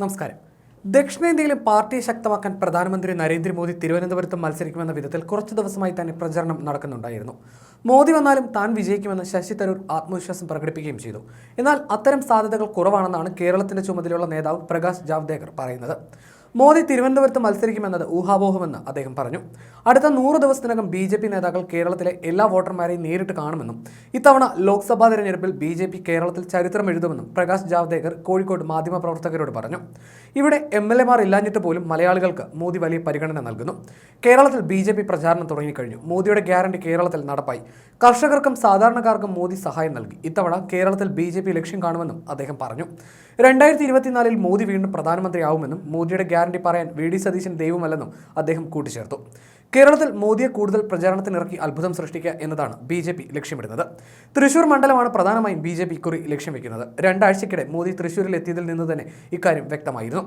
നമസ്കാരം. ദക്ഷിണേന്ത്യയിലെ പാർട്ടിയെ ശക്തമാക്കാൻ പ്രധാനമന്ത്രി നരേന്ദ്രമോദി തിരുവനന്തപുരത്ത് മത്സരിക്കുമെന്ന വിധത്തിൽ കുറച്ചു ദിവസമായി തന്നെ പ്രചരണം നടക്കുന്നുണ്ടായിരുന്നു. മോദി വന്നാലും താൻ വിജയിക്കുമെന്ന് ശശി തരൂർ ആത്മവിശ്വാസം പ്രകടിപ്പിക്കുകയും ചെയ്തു. എന്നാൽ അത്തരം സാധ്യതകൾ കുറവാണെന്നാണ് കേരളത്തിന്റെ ചുമതലയുള്ള നേതാവ് പ്രകാശ് ജാവ്ദേക്കർ പറയുന്നത്. മോദി തിരുവനന്തപുരത്ത് മത്സരിക്കുമെന്നത് ഊഹാപോഹമെന്ന് അദ്ദേഹം പറഞ്ഞു. അടുത്ത നൂറ് ദിവസത്തിനകം ബി ജെ പി നേതാക്കൾ കേരളത്തിലെ എല്ലാ വോട്ടർമാരെയും നേരിട്ട് കാണുമെന്നും ഇത്തവണ ലോക്സഭാ തെരഞ്ഞെടുപ്പിൽ ബി ജെ പി കേരളത്തിൽ ചരിത്രം എഴുതുമെന്നും പ്രകാശ് ജാവ്ദേക്കർ കോഴിക്കോട് മാധ്യമപ്രവർത്തകരോട് പറഞ്ഞു. ഇവിടെ എം എൽ എമാർ ഇല്ലാഞ്ഞിട്ട് പോലും മലയാളികൾക്ക് മോദി വലിയ പരിഗണന നൽകുന്നു. കേരളത്തിൽ ബി ജെ പി പ്രചാരണം തുടങ്ങിക്കഴിഞ്ഞു. മോദിയുടെ ഗ്യാരണ്ടി കേരളത്തിൽ നടപ്പായി. കർഷകർക്കും സാധാരണക്കാർക്കും മോദി സഹായം നൽകി. ഇത്തവണ കേരളത്തിൽ ബി ജെ പി ലക്ഷ്യം കാണുമെന്നും അദ്ദേഹം പറഞ്ഞു. രണ്ടായിരത്തി ഇരുപത്തിനാലിൽ മോദി വീണ്ടും പ്രധാനമന്ത്രിയാവുമെന്നും മോദിയുടെ ഗ്യാരണ്ടി പറയാൻ വി ഡി സതീശൻ ദൈവമല്ലെന്നും അദ്ദേഹം കൂട്ടിച്ചേർത്തു. കേരളത്തിൽ മോദിയെ കൂടുതൽ പ്രചാരണത്തിനിറക്കി അത്ഭുതം സൃഷ്ടിക്കുക എന്നതാണ് ബി ജെ പി ലക്ഷ്യമിടുന്നത്. തൃശൂർ മണ്ഡലമാണ് പ്രധാനമായും ബി ജെ പി കുറി ലക്ഷ്യം വെക്കുന്നത്. രണ്ടാഴ്ചയ്ക്കിടെ മോദി തൃശൂരിൽ എത്തിയതിൽ നിന്ന് തന്നെ ഇക്കാര്യം വ്യക്തമായിരുന്നു.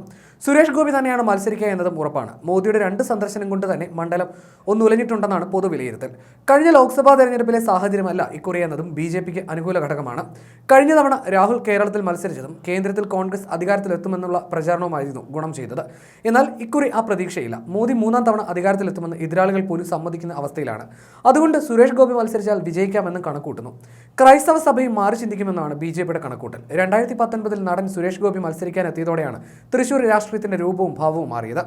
സുരേഷ് ഗോപി തന്നെയാണ് മത്സരിക്കുക എന്നതും ഉറപ്പാണ്. മോദിയുടെ രണ്ട് സന്ദർശനം കൊണ്ട് തന്നെ മണ്ഡലം ഒന്നുലഞ്ഞിട്ടുണ്ടെന്നാണ് പൊതുവിലയിരുത്തൽ. പൊതു കഴിഞ്ഞ ലോക്സഭാ തെരഞ്ഞെടുപ്പിലെ സാഹചര്യമല്ല ഇക്കുറി എന്നതും ബി ജെ പിക്ക് അനുകൂല ഘടകമാണ്. കഴിഞ്ഞ തവണ രാഹുൽ കേരളത്തിൽ മത്സരിച്ചതും കേന്ദ്രത്തിൽ കോൺഗ്രസ് അധികാരത്തിലെത്തുമെന്നുള്ള പ്രചാരണവുമായിരുന്നു ഗുണം ചെയ്തത്. എന്നാൽ ഇക്കുറി ആ പ്രതീക്ഷയില്ല. മോദി മൂന്നാം തവണ അധികാരത്തിലെത്തുമെന്ന് എതിരാളികൾ പോലും സമ്മതിക്കുന്ന അവസ്ഥയിലാണ്. അതുകൊണ്ട് സുരേഷ് ഗോപി മത്സരിച്ചാൽ വിജയിക്കാമെന്ന് കണക്കൂട്ടുന്നു. ക്രൈസ്തവ സഭയും മാറി ചിന്തിക്കുമെന്നാണ് ബി ജെ പിയുടെ കണക്കൂട്ടൽ. രണ്ടായിരത്തി പത്തൊൻപതിൽ നടൻ സുരേഷ് ഗോപി മത്സരിക്കാൻ എത്തിയതോടെയാണ് തൃശൂർ രാഷ്ട്രീയത്തിന്റെ രൂപവും ഭാവവും മാറിയത്.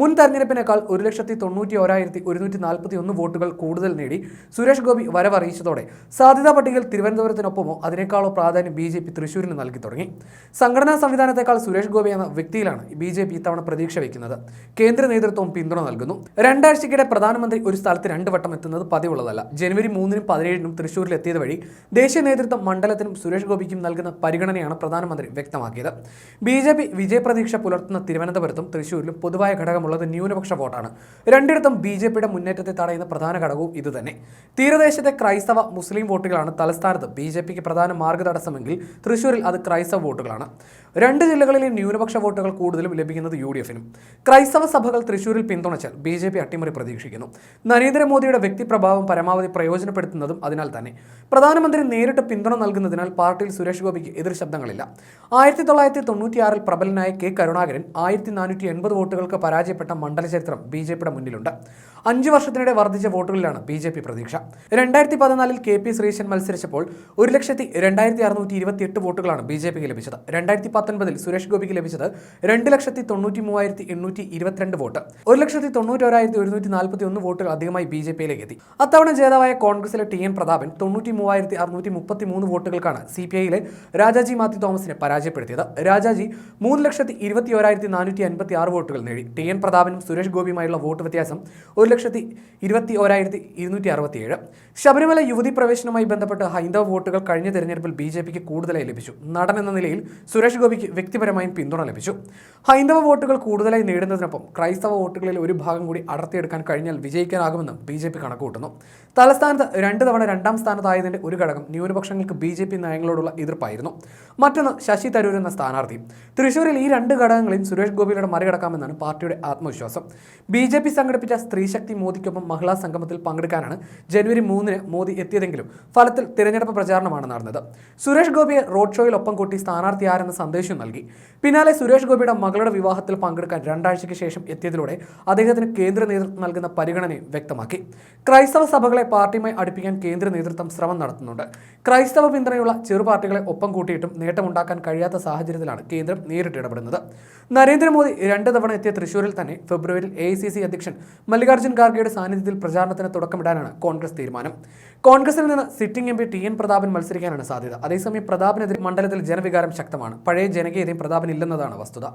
മുൻ തെരഞ്ഞെടുപ്പിനേക്കാൾ ഒരു ലക്ഷത്തി തൊണ്ണൂറ്റി ഒരായിരത്തി ഒരുന്നൂറ്റി നാൽപ്പത്തി ഒന്ന് വോട്ടുകൾ കൂടുതൽ നേടി സുരേഷ് ഗോപി വരവറിയിച്ചതോടെ സാധ്യതാ പട്ടികയിൽ തിരുവനന്തപുരത്തിനൊപ്പമോ അതിനേക്കാളോ പ്രാധാന്യം ബി ജെ പി തൃശൂരിന് നൽകി തുടങ്ങി. സംഘടനാ സംവിധാനത്തെക്കാൾ സുരേഷ് ഗോപി എന്ന വ്യക്തിയിലാണ് ബി ജെ പി ഇത്തവണ പ്രതീക്ഷ വയ്ക്കുന്നത്. കേന്ദ്ര നേതൃത്വം പിന്തുണ നൽകുന്നു. രണ്ടാഴ്ചയ്ക്കിടെ പ്രധാനമന്ത്രി ഒരു സ്ഥലത്ത് രണ്ട് വട്ടം എത്തുന്നത് പതിവുള്ളതല്ല. ജനുവരി മൂന്നിനും പതിനേഴിനും തൃശൂരിൽ എത്തിയത് വഴി ദേശീയ നേതൃത്വം മണ്ഡലത്തിനും സുരേഷ് ഗോപിക്കും നൽകുന്ന പരിഗണനയാണ് പ്രധാനമന്ത്രി വ്യക്തമാക്കിയത്. ബി ജെ പി വിജയപ്രതീക്ഷ പുലർത്തുന്ന തിരുവനന്തപുരത്തും തൃശൂരിലും പൊതുവായ ഘടകമുള്ളത് ന്യൂനപക്ഷ വോട്ടാണ്. രണ്ടിടത്തും ബി ജെ പിയുടെ മുന്നേറ്റത്തെ തടയുന്ന പ്രധാന ഘടകവും ഇതുതന്നെ. തീരദേശത്തെ ക്രൈസ്തവ മുസ്ലിം വോട്ടുകളാണ് തലസ്ഥാനത്ത്. ബി ജെ പിക്ക് പ്രധാന മാർഗതടസ്സമെങ്കിൽ തൃശ്ശൂരിൽ അത് ക്രൈസ്തവ വോട്ടുകളാണ്. രണ്ട് ജില്ലകളിലെ ന്യൂനപക്ഷ വോട്ടുകൾ കൂടുതലും ലഭിക്കുന്നത് യു ഡി എഫിനും. ക്രൈസ്തവ സഭകൾ തൃശ്ശൂരിൽ പിന്തുണച്ചാൽ ബി ജെ പി അട്ടിമറി പ്രതീക്ഷിക്കുന്നു. നരേന്ദ്രമോദിയുടെ വ്യക്തിപ്രഭാവം പരമാവധി പ്രയോജനപ്പെടുത്തുന്നതും അതിനാൽ തന്നെ. പ്രധാനമന്ത്രി നേരിട്ട് പിന്തുണ നൽകുന്നതിനാൽ പാർട്ടിയിൽ സുരേഷ് ഗോപിക്ക് എതിർ ശബ്ദങ്ങളില്ല. ആയിരത്തി തൊള്ളായിരത്തി തൊണ്ണൂറ്റിയാറിൽ പ്രബലനായ കെ കരുണാകരൻ ആയിരത്തി നാനൂറ്റി എൺപത് വോട്ടുകൾക്ക് പരാജയപ്പെട്ട മണ്ഡല ചരിത്രം ബി ജെ പിയുടെ മുന്നിലുണ്ട്. അഞ്ച് വർഷത്തിനിടെ വർദ്ധിച്ച വോട്ടുകളിലാണ് ബി ജെ പി പ്രതീക്ഷ. രണ്ടായിരത്തി പതിനാലിൽ കെ പി ശ്രീശൻ മത്സരിച്ചപ്പോൾ ഒരു ലക്ഷത്തി രണ്ടായിരത്തി അറുന്നൂറ്റി ഇരുപത്തി എട്ട് വോട്ടുകളാണ് ബി ജെ പിക്ക് ലഭിച്ചത്. രണ്ടായിരത്തി പത്തൊൻപതിൽ സുരേഷ് ഗോപിക്ക് ലഭിച്ചത് രണ്ട് ലക്ഷത്തി തൊണ്ണൂറ്റി മൂവായിരത്തി എണ്ണൂറ്റി ഇരുപത്തിരണ്ട് വോട്ട്. ഒരു ലക്ഷത്തി തൊണ്ണൂറ്റോരായിരത്തി ഒരുന്നൂറ്റി നാൽപ്പത്തി ഒന്ന് വോട്ടുകൾ അധികമായി ബി ജെ പിയിലേക്ക് എത്തി. അത്തവണ ജേതാവായ കോൺഗ്രസിലെ ടി എൻ പ്രതാപൻ തൊണ്ണൂറ്റി മൂവായിരത്തി അറുന്നൂറ്റി മുപ്പത്തി മൂന്ന് വോട്ടുകൾക്കാണ് സി പി ഐയിലെ രാജാജി മാത്യു തോമസിനെ പരാജയപ്പെടുത്തിയത്. രാജാജി മൂന്ന് ലക്ഷത്തി ഇരുപത്തി ഓരായിരത്തി നാനൂറ്റി അൻപത്തി ആറ് വോട്ടുകൾ നേടി. ടി എൻ പ്രതാപനും സുരേഷ് ഗോപിയുമായുള്ള വോട്ട് വ്യത്യാസം ഒരു ലക്ഷത്തി ഇരുപത്തി ഓരായിരത്തി ഇരുന്നൂറ്റി അറുപത്തിയേഴ്. ശബരിമല യുവതി പ്രവേശനവുമായി ബന്ധപ്പെട്ട് ഹൈന്ദവ വോട്ടുകൾ കഴിഞ്ഞ തെരഞ്ഞെടുപ്പിൽ ബി ജെ പിക്ക് കൂടുതലായി ലഭിച്ചു. നടൻ എന്ന നിലയിൽ സുരേഷ് ഗോപിക്ക് വ്യക്തിപരമായും പിന്തുണ ലഭിച്ചു. ഹൈന്ദവ വോട്ടുകൾ കൂടുതലായി നേടുന്നതിനൊപ്പം ക്രൈസ്തവ വോട്ടുകളിൽ ഒരു ഭാഗം കൂടി അടർത്തിയെടുക്കാൻ കഴിഞ്ഞാൽ വിജയിക്കാനാകുമെന്നും ബി ജെ പി കണക്കുകൂട്ടുന്നു. തലസ്ഥാനത്ത് രണ്ട് തവണ രണ്ടാം സ്ഥാനത്തായതിന്റെ ഒരു ഘടകം ന്യൂനപക്ഷങ്ങൾക്ക് ബി ജെ പി നയങ്ങളോടുള്ള എതിർപ്പായിരുന്നു. മറ്റൊന്ന് ശശി തരൂർ എന്ന സ്ഥാനാർത്ഥി. തൃശൂരിൽ ഈ രണ്ട് ഘടകങ്ങളെയും സുരേഷ് ഗോപിയിലൂടെ മറികടക്കാമെന്നാണ് പാർട്ടിയുടെ ആത്മവിശ്വാസം. ബി ജെ പി സംഘടിപ്പിച്ച സ്ത്രീശക്തി മോദിക്കൊപ്പം മഹിളാ സംഗമത്തിൽ പങ്കെടുക്കാനാണ് ജനുവരി മൂന്നിന് മോദി എത്തിയതെങ്കിലും ഫലത്തിൽ തിരഞ്ഞെടുപ്പ് പ്രചാരണമാണ് നടന്നത്. സുരേഷ് ഗോപിയെ റോഡ് ഷോയിൽ ഒപ്പം കൂട്ടി സ്ഥാനാർത്ഥി ആരെന്ന സന്ദേശം നൽകി. പിന്നാലെ സുരേഷ് ഗോപിയുടെ മകളുടെ വിവാഹത്തിൽ പങ്കെടുക്കാൻ രണ്ടാഴ്ചയ്ക്ക് ശേഷം എത്തിയതിലൂടെ അദ്ദേഹത്തിന് കേന്ദ്ര നേതൃത്വം നൽകുന്ന പരിഗണനയും വ്യക്തമാക്കി. ക്രൈസ്തവ സഭകളെ പാർട്ടിയുമായി അടുപ്പിക്കാൻ കേന്ദ്ര നേതൃത്വം ശ്രമം നടത്തുന്നുണ്ട്. ക്രൈസ്തവ പിന്തുണയുള്ള ചെറു പാർട്ടികളെ ഒപ്പം കൂട്ടിയിട്ടും നേട്ടമുണ്ടാക്കാൻ കഴിയാത്ത സാഹചര്യത്തിലാണ് കേന്ദ്രം നേരിട്ട് ഇടപെടുന്നത്. നരേന്ദ്രമോദി രണ്ട് തവണ എത്തിയ തൃശൂരിൽ തന്നെ ഫെബ്രുവരിയിൽ എ അധ്യക്ഷൻ മല്ലികാർജുൻ ഖാർഗെയുടെ സാന്നിധ്യത്തിൽ പ്രചാരണത്തിന് തുടക്കമിടാനാണ് കോൺഗ്രസ് തീരുമാനം. കോൺഗ്രസിൽ നിന്ന് sitting M P T N Prathapan മത്സരിക്കാനാണ് സാധ്യത. അതേസമയം പ്രതാപനെതിരെ മണ്ഡലത്തിൽ ജനവികാരം ശക്തമാണ്. പഴയ ജനകീയതയും പ്രതാപൻ ഇല്ലെന്നതാണ് വസ്തുത.